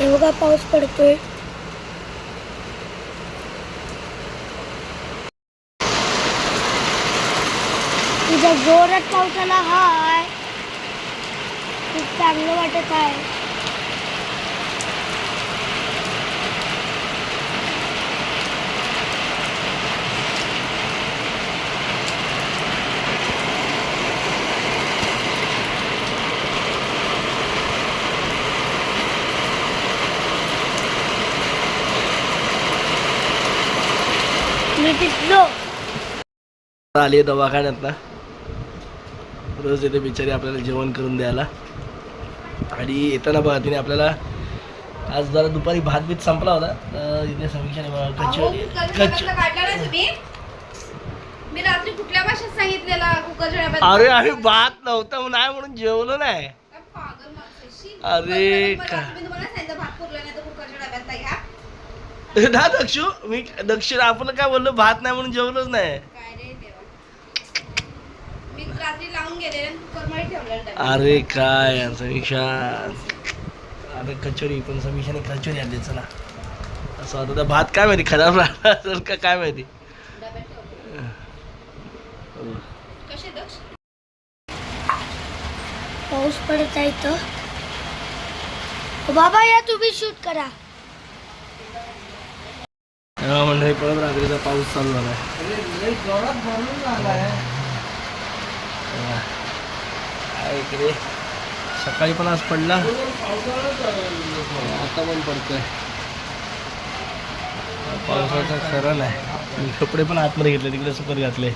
एवढा पाऊस पडतोय. तुझ्या जोरात पावसाला हाय. खूप चांगलं वाटत आहे. मी आली दवाखान्यात ना रोज येते बिचारी आपल्याला जेवण करून द्यायला. आणि येताना बघा तिने आपल्याला आज जरा दुपारी भात बीत संपला होता. तर इथे कचोरी तुम्ही. मी रात्री कुठल्या भाषेत सांगितलेला कुकरच्या डब्यात अरे आम्ही भात नव्हता नाही म्हणून जेवलो नाही. अरे का- मी तुम्हाला सांगितलं भात पुरला नाही तर कुकरच्या डब्यात घ्या ना दक्षू मी दक्षिण आपण काय बोललो? भात नाही म्हणून जेवलोच नाही. काय रे देवा? मी रात्री लावून गेले आणि कुकरमध्ये ठेवलेलं डब्यात. अरे काय समीक्षा अरे कचोरी पण समीक्षाने कचोरी आणली चला. असं होतं तर भात काय माहिती खराब असेल का काय माहिती? पाऊस पडत आहे ओ बाबा या तुम्ही शूट करा. तेव्हा मंडळी परत रात्रीचा पाऊस चालू झालाय. काय इकडे सकाळी पण आज पडला. आता पण पडतोय. पावसाचं खरं नाही. कपडे पण आतमध्ये घेतले तिकडे सुकर घातले.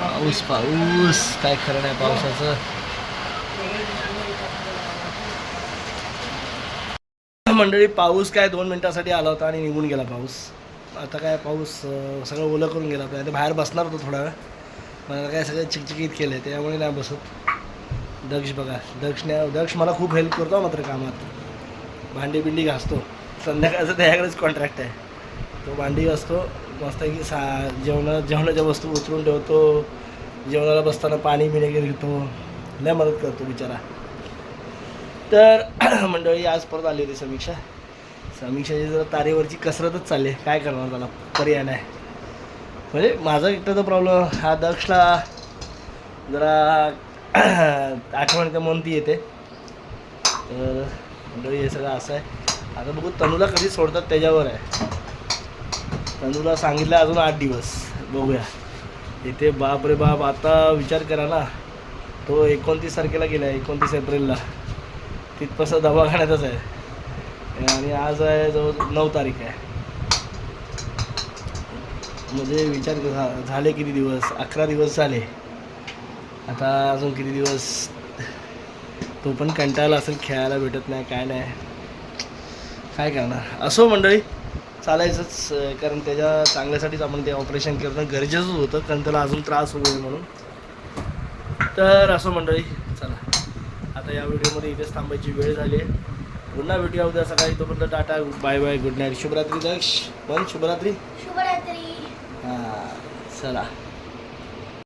पाऊस पाऊस. काय खरं नाही पावसाचं. मंडळी पाऊस काय दोन मिनिटासाठी आला होता आणि निघून गेला पाऊस. आता काय पाऊस सगळं ओलं करून गेला होता. आता बाहेर बसणार होतो थोडा वेळ. पण आता काय सगळं चिकचिकीत केलं आहे त्यामुळे नाही बसत. दक्ष बघा दक्षने दक्ष मला खूप हेल्प करतो मात्र कामात. भांडी बिंडी घासतो. संध्याकाळचं त्याच्याकडेच कॉन्ट्रॅक्ट आहे. तो भांडी घासतो मस्त की सा जेवणा जेवणाच्या वस्तू उचलून ठेवतो. जेवणाला बसताना पाणी बिणी घेतो. लय मदत करतो बिचारा. तर मंडळी आज परत आली होती समीक्षा. समीक्षाची जरा तारेवरची कसरतच चालली आहे. काय करणार त्याला? पर्याय नाही. म्हणजे माझा एकटाचा प्रॉब्लेम हा दक्षला जरा आठवण त्या मन ती येते. तर मंडळी हे सगळं असं आहे. आता बघू तनूला कधी सोडतात त्याच्यावर आहे. तनूला सांगितलं अजून आठ दिवस. बघूया. इथे बाप रे बाप आता विचार करा ना. तो एकोणतीस तारखेला गेला एकोणतीस एप्रिलला. तिथपासून दवाखान्यातच आहे. आणि आज आहे जवळ नऊ तारीख आहे. म्हणजे विचार झाले किती दिवस? अकरा दिवस झाले. आता अजून किती दिवस? तो पण कंटाळला असेल खेळायला भेटत नाही काय नाही. काय करणार? असो मंडळी चालायचंच कारण त्याच्या चांगल्यासाठीच आपण ते ऑपरेशन करणं गरजेचंच होतं कारण त्याला अजून त्रास होईल म्हणून. तर असो मंडळी चला. आता या व्हिडिओमध्ये इथेच थांबायची वेळ झाली आहे. पुन्हा भेटूया उद्या सकाळी. तोपर्यंत tata bye bye good night शुभरात्री दक्ष पण शुभरात्री. शुभरात्री. हां चला.